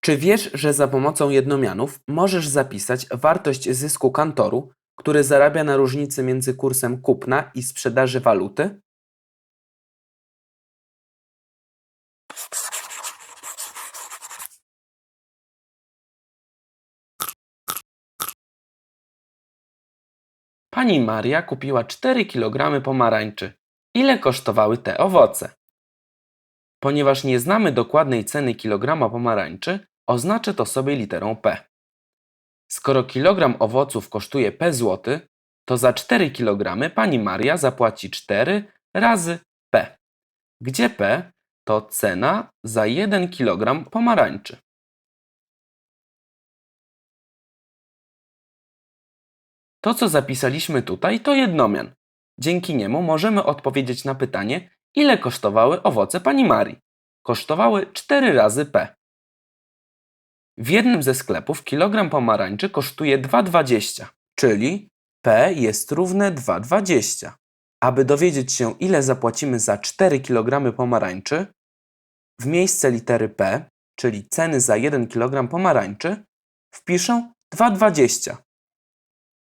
Czy wiesz, że za pomocą jednomianów możesz zapisać wartość zysku kantoru, który zarabia na różnicy między kursem kupna i sprzedaży waluty? Pani Maria kupiła 4 kg pomarańczy. Ile kosztowały te owoce? Ponieważ nie znamy dokładnej ceny kilograma pomarańczy, oznaczę to sobie literą P. Skoro kilogram owoców kosztuje P zł, to za 4 kg pani Maria zapłaci 4 razy P, gdzie P to cena za 1 kg pomarańczy. To, co zapisaliśmy tutaj, to jednomian. Dzięki niemu możemy odpowiedzieć na pytanie, ile kosztowały owoce pani Marii. Kosztowały 4 razy P. W jednym ze sklepów kilogram pomarańczy kosztuje 2,20, czyli P jest równe 2,20. Aby dowiedzieć się, ile zapłacimy za 4 kg pomarańczy, w miejsce litery P, czyli ceny za 1 kg pomarańczy, wpiszę 2,20.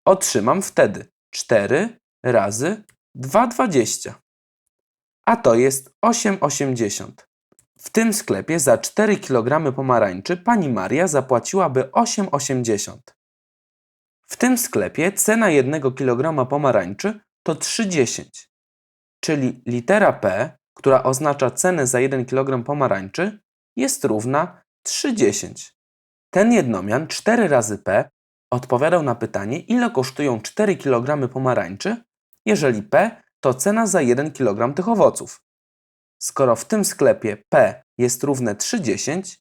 Otrzymam wtedy 4 razy 2,20. A to jest 8,80. W tym sklepie za 4 kg pomarańczy pani Maria zapłaciłaby 8,80. W tym sklepie cena 1 kg pomarańczy to 3,10. Czyli litera P, która oznacza cenę za 1 kg pomarańczy, jest równa 3,10. Ten jednomian 4 razy P odpowiadał na pytanie, ile kosztują 4 kg pomarańczy, jeżeli P to cena za 1 kg tych owoców. Skoro w tym sklepie P jest równe 3,10,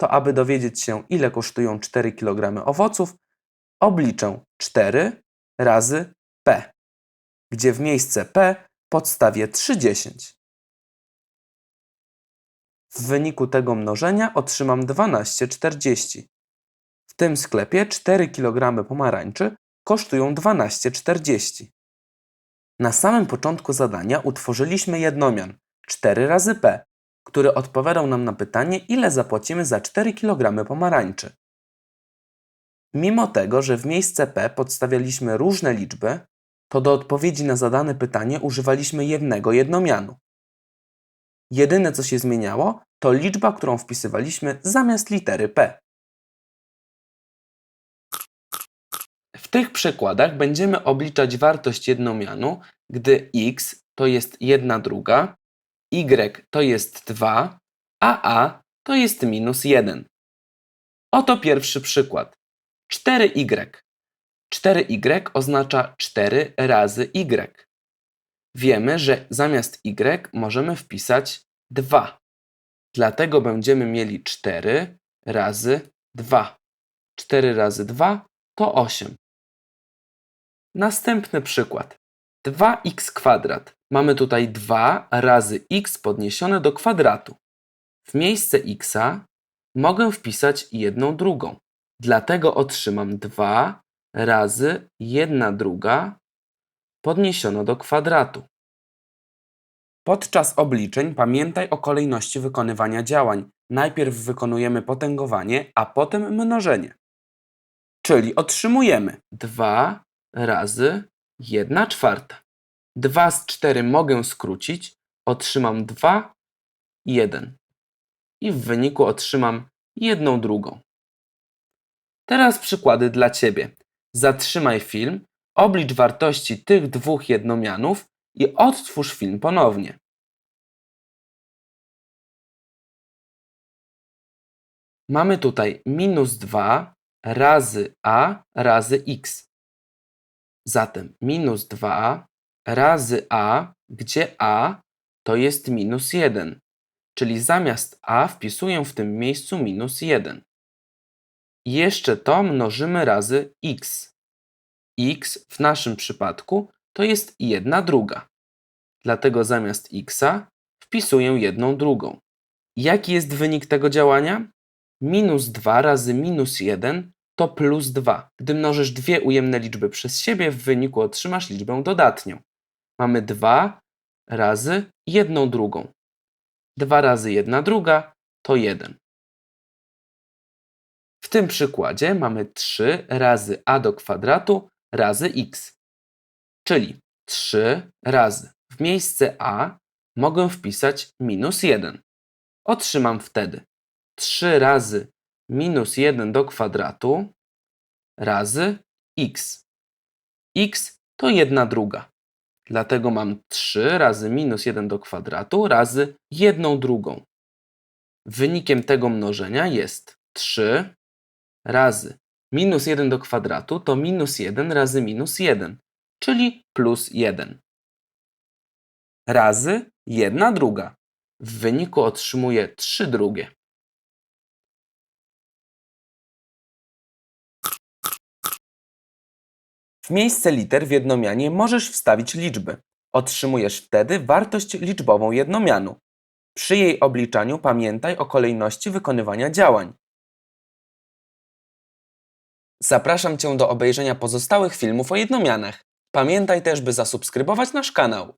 to aby dowiedzieć się, ile kosztują 4 kg owoców, obliczę 4 razy P, gdzie w miejsce P podstawię 3,10. W wyniku tego mnożenia otrzymam 12,40. W tym sklepie 4 kg pomarańczy kosztują 12,40. Na samym początku zadania utworzyliśmy jednomian 4 razy P, który odpowiadał nam na pytanie, ile zapłacimy za 4 kg pomarańczy. Mimo tego, że w miejsce P podstawialiśmy różne liczby, to do odpowiedzi na zadane pytanie używaliśmy jednego jednomianu. Jedyne co się zmieniało, to liczba, którą wpisywaliśmy zamiast litery P. tych przykładach będziemy obliczać wartość jednomianu, gdy x to jest 1 druga, y to jest 2, a a to jest minus 1. Oto pierwszy przykład. 4y. 4y oznacza 4 razy y. Wiemy, że zamiast y możemy wpisać 2. Dlatego będziemy mieli 4 razy 2. 4 razy 2 to 8. Następny przykład. 2x kwadrat. Mamy tutaj 2 razy x podniesione do kwadratu. W miejsce x mogę wpisać jedną drugą. Dlatego otrzymam 2 razy 1 druga podniesiona do kwadratu. Podczas obliczeń pamiętaj o kolejności wykonywania działań. Najpierw wykonujemy potęgowanie, a potem mnożenie. Czyli otrzymujemy 2 razy 1 czwarta. 2 z 4 mogę skrócić, otrzymam 2 i 1. I w wyniku otrzymam jedną drugą. Teraz przykłady dla Ciebie. Zatrzymaj film, oblicz wartości tych dwóch jednomianów i odtwórz film ponownie. Mamy tutaj minus 2 razy a razy x. Zatem minus 2 razy a, gdzie a to jest minus 1, czyli zamiast a wpisuję w tym miejscu minus 1. I jeszcze to mnożymy razy x. x w naszym przypadku to jest 1 druga. Dlatego zamiast x wpisuję jedną drugą. Jaki jest wynik tego działania? Minus 2 razy minus 1 to plus 2. Gdy mnożysz dwie ujemne liczby przez siebie, w wyniku otrzymasz liczbę dodatnią. Mamy 2 razy 1 drugą. 2 razy 1 druga to 1. tym przykładzie mamy 3 razy a do kwadratu razy x. Czyli 3 razy w miejsce a mogę wpisać minus 1. Otrzymam wtedy 3 razy minus 1 do kwadratu razy x. x to 1 druga. Dlatego mam 3 razy minus 1 do kwadratu razy 1 drugą. Wynikiem tego mnożenia jest 3 razy minus 1 do kwadratu to minus 1 razy minus 1, czyli plus 1. Razy 1 druga. W wyniku otrzymuję 3 drugie. W miejsce liter w jednomianie możesz wstawić liczby. Otrzymujesz wtedy wartość liczbową jednomianu. Przy jej obliczaniu pamiętaj o kolejności wykonywania działań. Zapraszam Cię do obejrzenia pozostałych filmów o jednomianach. Pamiętaj też, by zasubskrybować nasz kanał.